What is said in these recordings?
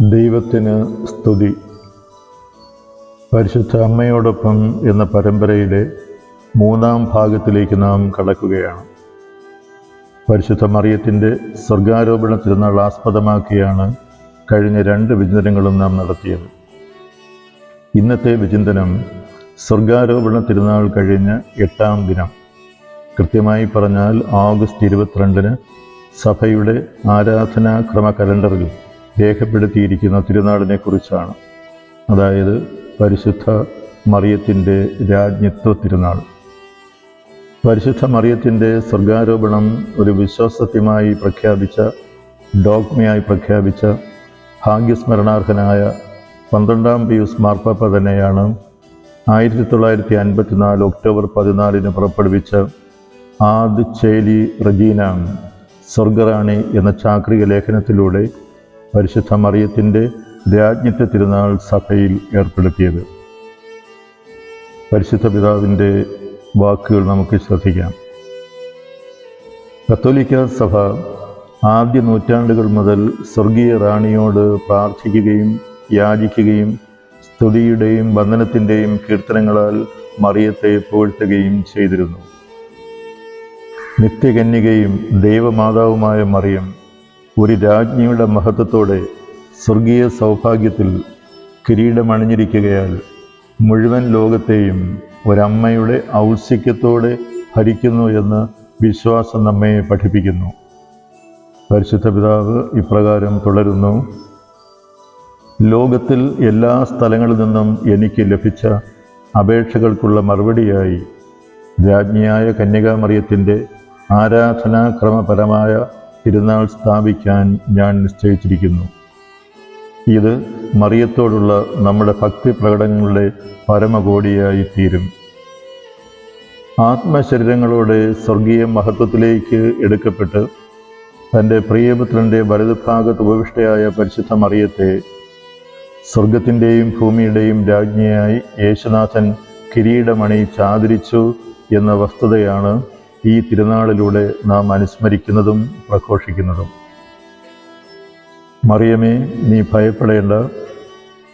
ദൈവത്തിന് സ്തുതി. പരിശുദ്ധ അമ്മയോടൊപ്പം എന്ന പരമ്പരയിലെ മൂന്നാം ഭാഗത്തിലേക്ക് നാം കടക്കുകയാണ്. പരിശുദ്ധ മറിയത്തിന്റെ സ്വർഗാരോപണ തിരുനാൾ ആസ്പദമാക്കിയാണ് കഴിഞ്ഞ രണ്ട് വിചിന്തനങ്ങളും നാം നടത്തിയത്. ഇന്നത്തെ വിചിന്തനം സ്വർഗാരോപണ തിരുനാൾ കഴിഞ്ഞ എട്ടാം ദിനം. കൃത്യമായി പറഞ്ഞാൽ ഓഗസ്റ്റ് ഇരുപത്തിരണ്ടിന് സഭയുടെ ആരാധനാക്രമ കലണ്ടറിൽ രേഖപ്പെടുത്തിയിരിക്കുന്ന തിരുനാളിനെക്കുറിച്ചാണ്. അതായത് പരിശുദ്ധ മറിയത്തിന്റെ രാജ്ഞിത്വ തിരുനാൾ. പരിശുദ്ധ മറിയത്തിന്റെ സ്വർഗാരോപണം ഒരു വിശ്വാസത്യമായി പ്രഖ്യാപിച്ച ഡോഗ്മയായി പ്രഖ്യാപിച്ച ഭാഗ്യസ്മരണാർഹനായ പന്ത്രണ്ടാം പിയൂസ് മാർപ്പാപ്പ തന്നെയാണ് ആയിരത്തി തൊള്ളായിരത്തി അൻപത്തിനാല് ഒക്ടോബർ പതിനാലിന് പുറപ്പെടുവിച്ച ആദ് ചേലി റജീന സ്വർഗറാണി എന്ന ചാക്രിക ലേഖനത്തിലൂടെ പരിശുദ്ധ മറിയത്തിന്റെ രാജ്ഞിത്വ തിരുനാൾ സഭയിൽ ഏർപ്പെടുത്തിയത്. പരിശുദ്ധ പിതാവിന്റെ വാക്കുകൾ നമുക്ക് ശ്രദ്ധിക്കാം. കത്തോലിക്ക സഭ ആദ്യ നൂറ്റാണ്ടുകൾ മുതൽ സ്വർഗീയ റാണിയോട് പ്രാർത്ഥിക്കുകയും യാചിക്കുകയും സ്തുതിയുടെയും വന്ദനത്തിന്റെയും കീർത്തനങ്ങളാൽ മറിയത്തെ പുകഴ്ത്തുകയും ചെയ്തിരുന്നു. നിത്യകന്യകയും ദൈവമാതാവുമായ മറിയം ഒരു രാജ്ഞിയുടെ മഹത്വത്തോടെ സ്വർഗീയ സൗഭാഗ്യത്തിൽ കിരീടമണിഞ്ഞിരിക്കുകയാൽ മുഴുവൻ ലോകത്തെയും ഒരമ്മയുടെ ഔത്സ്യക്യത്തോടെ ഭരിക്കുന്നു എന്ന് വിശ്വാസം നമ്മെ പഠിപ്പിക്കുന്നു. പരിശുദ്ധ പിതാവ് ഇപ്രകാരം തുടരുന്നു. ലോകത്തിൽ എല്ലാ സ്ഥലങ്ങളിൽ നിന്നും എനിക്ക് ലഭിച്ച അപേക്ഷകൾക്കുള്ള മറുപടിയായി രാജ്ഞിയായ കന്യകാമറിയത്തിന്റെ ആരാധനാക്രമപരമായ തിരുനാൾ സ്ഥാപിക്കാൻ ഞാൻ നിശ്ചയിച്ചിരിക്കുന്നു. ഇത് മറിയത്തോടുള്ള നമ്മുടെ ഭക്തി പ്രകടനങ്ങളുടെ പരമകോടിയായി തീരും ആത്മശരീരങ്ങളോടെ സ്വർഗീയ മഹത്വത്തിലേക്ക് എടുക്കപ്പെട്ട് തന്റെ പ്രിയപുത്രന്റെ വലതുഭാഗത്ത് ഉപവിഷ്ടയായ പരിശുദ്ധ മറിയത്തെ സ്വർഗത്തിന്റെയും ഭൂമിയുടെയും രാജ്ഞിയായി യേശുനാഥൻ കിരീടമണി ചാതിരിച്ചു എന്ന വസ്തുതയാണ് ഈ തിരുനാളിലൂടെ നാം അനുസ്മരിക്കുന്നതും പ്രഘോഷിക്കുന്നതും. മറിയമേ നീ ഭയപ്പെടേണ്ട.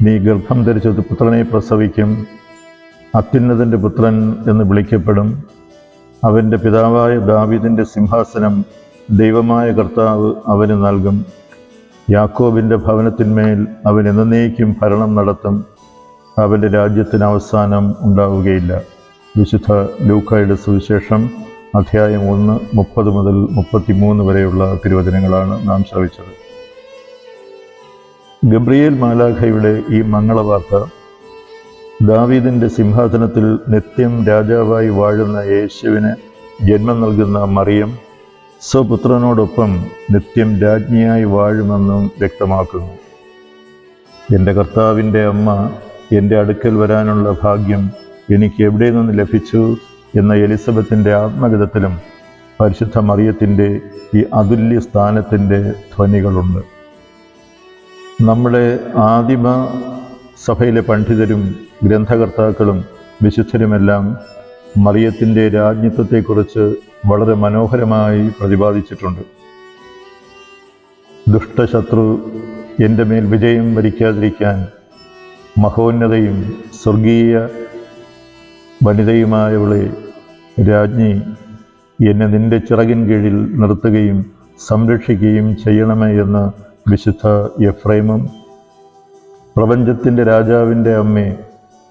നീ ഗർഭം ധരിച്ചത് പുത്രനെ പ്രസവിക്കും. അത്യുന്നതന്റെ പുത്രൻ എന്ന് വിളിക്കപ്പെടും. അവന്റെ പിതാവായ ദാവിദിന്റെ സിംഹാസനം ദൈവമായ കർത്താവ് അവന് നൽകും. യാക്കോബിന്റെ ഭവനത്തിന്മേൽ അവൻ എന്നേക്കും ഭരണം നടത്തും. അവന്റെ രാജ്യത്തിന് അവസാനം ഉണ്ടാവുകയില്ല. വിശുദ്ധ ലൂക്കായുടെ സുവിശേഷം അധ്യായം ഒന്ന് മുപ്പത് മുതൽ മുപ്പത്തിമൂന്ന് വരെയുള്ള തിരുവചനങ്ങളാണ് നാം ശ്രവിച്ചത്. ഗബ്രിയേൽ മാലാഖയുടെ ഈ മംഗളവാർത്ത ദാവീദിന്റെ സിംഹാസനത്തിൽ നിത്യം രാജാവായി വാഴുന്ന യേശുവിന് ജന്മം നൽകുന്ന മറിയം സ്വപുത്രനോടൊപ്പം നിത്യം രാജ്ഞിയായി വാഴുമെന്നും വ്യക്തമാക്കുന്നു. എന്റെ കർത്താവിന്റെ അമ്മ എന്റെ അടുക്കൽ വരാനുള്ള ഭാഗ്യം എനിക്ക് എവിടെ നിന്ന് ലഭിച്ചു? എന്ന എലിസബത്തിന്റെ ആത്മഗതത്തിലും പരിശുദ്ധ മറിയത്തിന്റെ ഈ അതുല്യ സ്ഥാനത്തിന്റെ ധ്വനികളുണ്ട്. നമ്മുടെ ആദിമ സഭയിലെ പണ്ഡിതരും ഗ്രന്ഥകർത്താക്കളും വിശുദ്ധരുമെല്ലാം മറിയത്തിന്റെ രാജ്ഞിത്വത്തെക്കുറിച്ച് വളരെ മനോഹരമായി പ്രതിപാദിച്ചിട്ടുണ്ട്. ദുഷ്ടശത്രു എന്റെ മേൽ വിജയം വരിക്കാതിരിക്കാൻ മഹോന്നതയും സ്വർഗീയ വനിതയുമായവളെ രാജ്ഞി എന്നെ നിന്റെ ചിറകിൻ കീഴിൽ നിർത്തുകയും സംരക്ഷിക്കുകയും ചെയ്യണമേ എന്ന് വിശുദ്ധ എഫ്രൈമും പ്രപഞ്ചത്തിന്റെ രാജാവിന്റെ അമ്മേ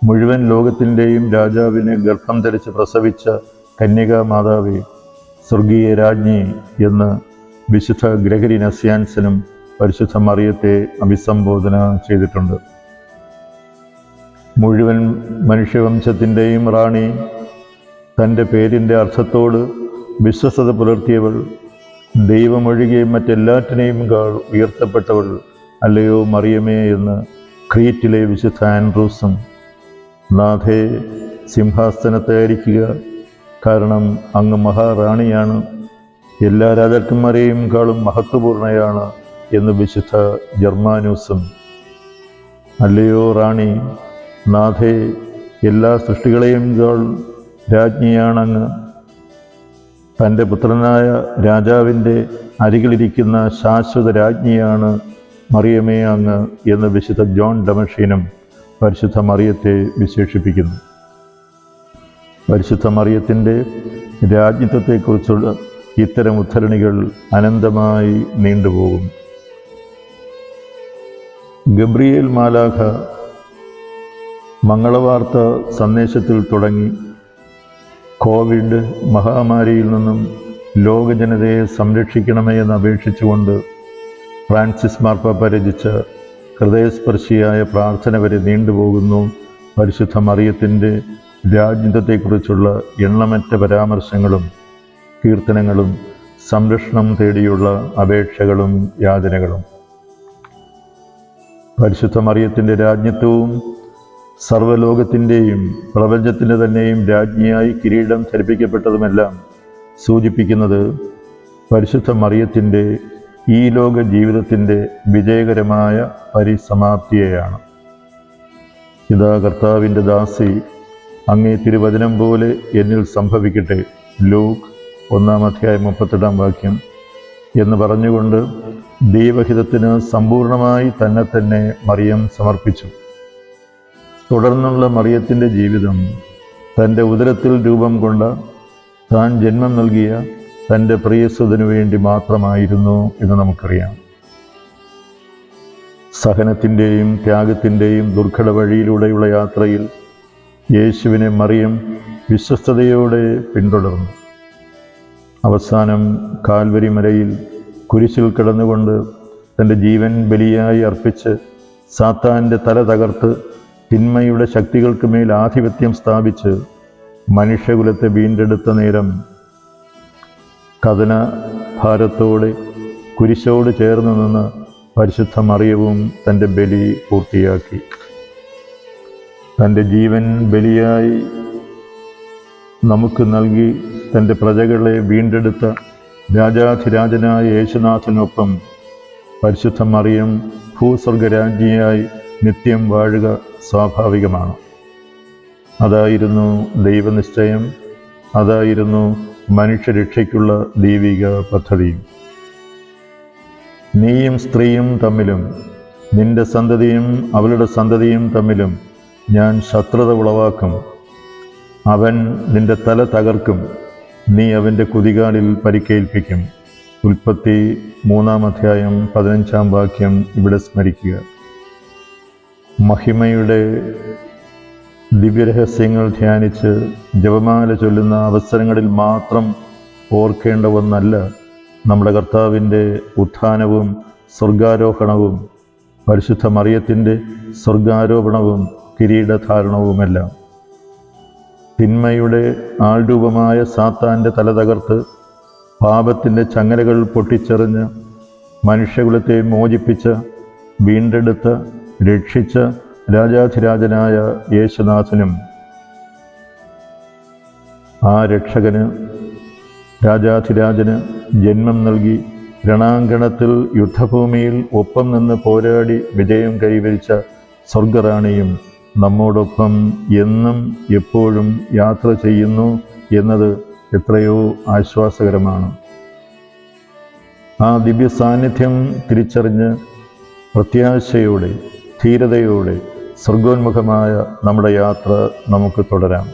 മുഴുവൻ ലോകത്തിന്റെയും രാജാവിനെ ഗർഭം ധരിച്ച് പ്രസവിച്ച കന്യകാ മാതാവി സ്വർഗീയ രാജ്ഞി എന്ന് വിശുദ്ധ ഗ്രഹരി നസ്യാൻസനും പരിശുദ്ധ മറിയത്തെ അഭിസംബോധന ചെയ്തിട്ടുണ്ട്. മുഴുവൻ മനുഷ്യവംശത്തിന്റെയും റാണി തന്റെ പേരിന്റെ അർത്ഥത്തോട് വിശ്വസത പുലർത്തിയവൾ ദൈവമൊഴികെ മറ്റെല്ലാറ്റിനെയും കാൾ ഉയർത്തപ്പെട്ടവൾ അല്ലയോ മറിയമേ എന്ന് ക്രീറ്റിലെ വിശുദ്ധ ആൻഡ്രൂസും നാഥേ സിംഹാസനത്തായിരിക്കുക കാരണം അങ്ങ് മഹാറാണിയാണ്. എല്ലാ രാജാക്കന്മാരെയും കാളും മഹത്വപൂർണയാണ് എന്ന് വിശുദ്ധ ജർമാനൂസും അല്ലയോ റാണി നാഥേ എല്ലാ സൃഷ്ടികളെയും കാൾ രാജ്ഞിയാണങ്ങ്. തന്റെ പുത്രനായ രാജാവിന്റെ അരികിലിരിക്കുന്ന ശാശ്വത രാജ്ഞിയാണ് മറിയമേ അങ്ങ് എന്ന് വിശുദ്ധ ജോൺ ഡമഷീനും പരിശുദ്ധ മറിയത്തെ വിശേഷിപ്പിക്കുന്നു. പരിശുദ്ധ മറിയത്തിന്റെ രാജ്ഞിത്വത്തെക്കുറിച്ചുള്ള ഇത്തരം ഉദ്ധരണികൾ അനന്തമായി നീണ്ടുപോകും. ഗബ്രിയേൽ മാലാഖ മംഗളവാർത്ത സന്ദേശത്തിൽ തുടങ്ങി. കോവിഡ് മഹാമാരിയിൽ നിന്നും ലോകജനതയെ സംരക്ഷിക്കണമേ എന്ന് അപേക്ഷിച്ചുകൊണ്ട് ഫ്രാൻസിസ് മാർപ്പാപ്പ രചിച്ച ഹൃദയസ്പർശിയായ പ്രാർത്ഥന വരെ നീണ്ടുപോകുന്നു. പരിശുദ്ധ മറിയത്തിന്റെ രാജ്യത്തെക്കുറിച്ചുള്ള എണ്ണമറ്റ പരാമർശങ്ങളും കീർത്തനങ്ങളും സംരക്ഷണം തേടിയുള്ള അപേക്ഷകളും യാതനകളും. പരിശുദ്ധ മറിയത്തിന്റെ രാജ്ഞത്വവും സർവലോകത്തിന്റെയും പ്രപഞ്ചത്തിന്റെ തന്നെയും രാജ്ഞിയായി കിരീടം ധരിപ്പിക്കപ്പെട്ടതുമെല്ലാം സൂചിപ്പിക്കുന്നത് പരിശുദ്ധ മറിയത്തിന്റെ ഈ ലോക ജീവിതത്തിന്റെ വിജയകരമായ പരിസമാപ്തിയെയാണ്. ഇതാ കർത്താവിന്റെ ദാസി അങ്ങേ തിരുവചനം പോലെ എന്നിൽ സംഭവിക്കട്ടെ. ലൂക്ക് ഒന്നാം അധ്യായം മുപ്പത്തെട്ടാം വാക്യം. എന്ന് പറഞ്ഞുകൊണ്ട് ദൈവഹിതത്തിന് സമ്പൂർണമായി തന്നെ തന്നെ മറിയം സമർപ്പിച്ചു. തുടർന്നുള്ള മറിയത്തിന്റെ ജീവിതം തന്റെ ഉദരത്തിൽ രൂപം കൊണ്ട താൻ ജന്മം നൽകിയ തന്റെ പ്രിയസുതനു വേണ്ടി മാത്രമായിരുന്നു എന്ന് നമുക്കറിയാം. സഹനത്തിന്റെയും ത്യാഗത്തിന്റെയും ദുർഘട വഴിയിലൂടെയുള്ള യാത്രയിൽ യേശുവിനെ മറിയം വിശ്വസ്തയോടെ പിന്തുടർന്നു. അവസാനം കാൽവരി മലയിൽ കുരിശിൽ കിടന്നുകൊണ്ട് തന്റെ ജീവൻ ബലിയായി അർപ്പിച്ച് സാത്താന്റെ തല തകർത്ത് തിന്മയുടെ ശക്തികൾക്ക് മേൽ ആധിപത്യം സ്ഥാപിച്ച് മനുഷ്യകുലത്തെ വീണ്ടെടുത്ത നേരം കഥന ഭാരത്തോടെ കുരിശോട് ചേർന്ന് നിന്ന് പരിശുദ്ധ മറിയവും തന്റെ ബലി പൂർത്തിയാക്കി. തന്റെ ജീവൻ ബലിയായി നമുക്ക് നൽകി തന്റെ പ്രജകളെ വീണ്ടെടുത്ത രാജാധിരാജനായ യേശുനാഥനൊപ്പം പരിശുദ്ധ മറിയം ഭൂസ്വർഗരാജ്ഞിയായി നിത്യം വാഴുക സ്വാഭാവികമാണ്. അതായിരുന്നു ദൈവനിശ്ചയം അതായിരുന്നു മനുഷ്യരക്ഷയ്ക്കുള്ള ദൈവിക പദ്ധതിയും. നീയും സ്ത്രീയും തമ്മിലും നിന്റെ സന്തതിയും അവളുടെ സന്തതിയും തമ്മിലും ഞാൻ ശത്രുത ഉളവാക്കും. അവൻ നിന്റെ തല തകർക്കും നീ അവന്റെ കുതികാലിൽ പരിക്കേൽപ്പിക്കും. ഉൽപ്പത്തി മൂന്നാം അധ്യായം പതിനഞ്ചാം വാക്യം ഇവിടെ സ്മരിക്കുക. മഹിമയുടെ ദിവ്യരഹസ്യങ്ങൾ ധ്യാനിച്ച് ജപമാല ചൊല്ലുന്ന അവസരങ്ങളിൽ മാത്രം ഓർക്കേണ്ട ഒന്നല്ല നമ്മുടെ കർത്താവിന്റെ ഉത്ഥാനവും സ്വർഗാരോഹണവും പരിശുദ്ധ മറിയത്തിന്റെ സ്വർഗാരോപണവും കിരീടധാരണവുമെല്ലാം. തിന്മയുടെ ആൾരൂപമായ സാത്താന്റെ തല തകർത്ത് പാപത്തിന്റെ ചങ്ങലകൾ പൊട്ടിച്ചെറിഞ്ഞ് മനുഷ്യകുലത്തെ മോചിപ്പിച്ച വീണ്ടെടുത്ത രക്ഷിച്ച രാജാധിരാജനായ യേശുനാഥനും ആ രക്ഷകന് രാജാധിരാജന് ജന്മം നൽകി രണാങ്കണത്തിൽ യുദ്ധഭൂമിയിൽ ഒപ്പം നിന്ന് പോരാടി വിജയം കൈവരിച്ച സ്വർഗറാണിയും നമ്മോടൊപ്പം എന്നും എപ്പോഴും യാത്ര ചെയ്യുന്നു എന്നത് എത്രയോ ആശ്വാസകരമാണ്. ആ ദിവ്യ സാന്നിധ്യം തിരിച്ചറിഞ്ഞ് പ്രത്യാശയോടെ ധീരതയോടെ സ്വർഗോന്മുഖമായ നമ്മുടെ യാത്ര നമുക്ക് തുടരാം.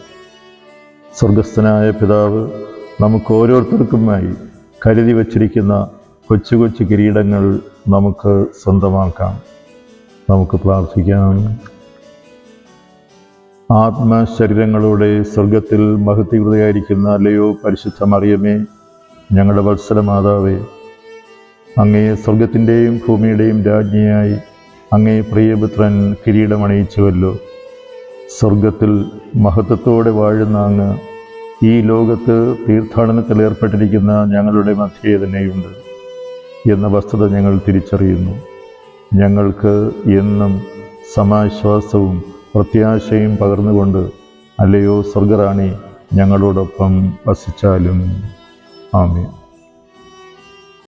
സ്വർഗസ്ഥനായ പിതാവ് നമുക്ക് ഓരോരുത്തർക്കുമായി കരുതി വച്ചിരിക്കുന്ന കൊച്ചു കൊച്ചു കിരീടങ്ങൾ നമുക്ക് സ്വന്തമാക്കാം. നമുക്ക് പ്രാർത്ഥിക്കാം. ആത്മശരീരങ്ങളുടെ സ്വർഗത്തിൽ മഹത്വകൃതയായിരിക്കുന്ന അല്ലയോ പരിശുദ്ധ മറിയമേ ഞങ്ങളുടെ വത്സല മാതാവേ അങ്ങേ സ്വർഗത്തിന്റെയും ഭൂമിയുടെയും രാജ്ഞിയായി അങ്ങേ പ്രിയപുത്രൻ കിരീടമണിയിച്ചുവല്ലോ. സ്വർഗത്തിൽ മഹത്വത്തോടെ വാഴുന്ന അങ്ങ് ഈ ലോകത്ത് തീർത്ഥാടനത്തിൽ ഏർപ്പെട്ടിരിക്കുന്ന ഞങ്ങളുടെ മധ്യേ തന്നെയുണ്ട് എന്ന വസ്തുത ഞങ്ങൾ തിരിച്ചറിയുന്നു. ഞങ്ങൾക്ക് എന്നും സമാശ്വാസവും പ്രത്യാശയും പകർന്നുകൊണ്ട് അല്ലയോ സ്വർഗറാണി ഞങ്ങളോടൊപ്പം വസിച്ചാലും. ആമേ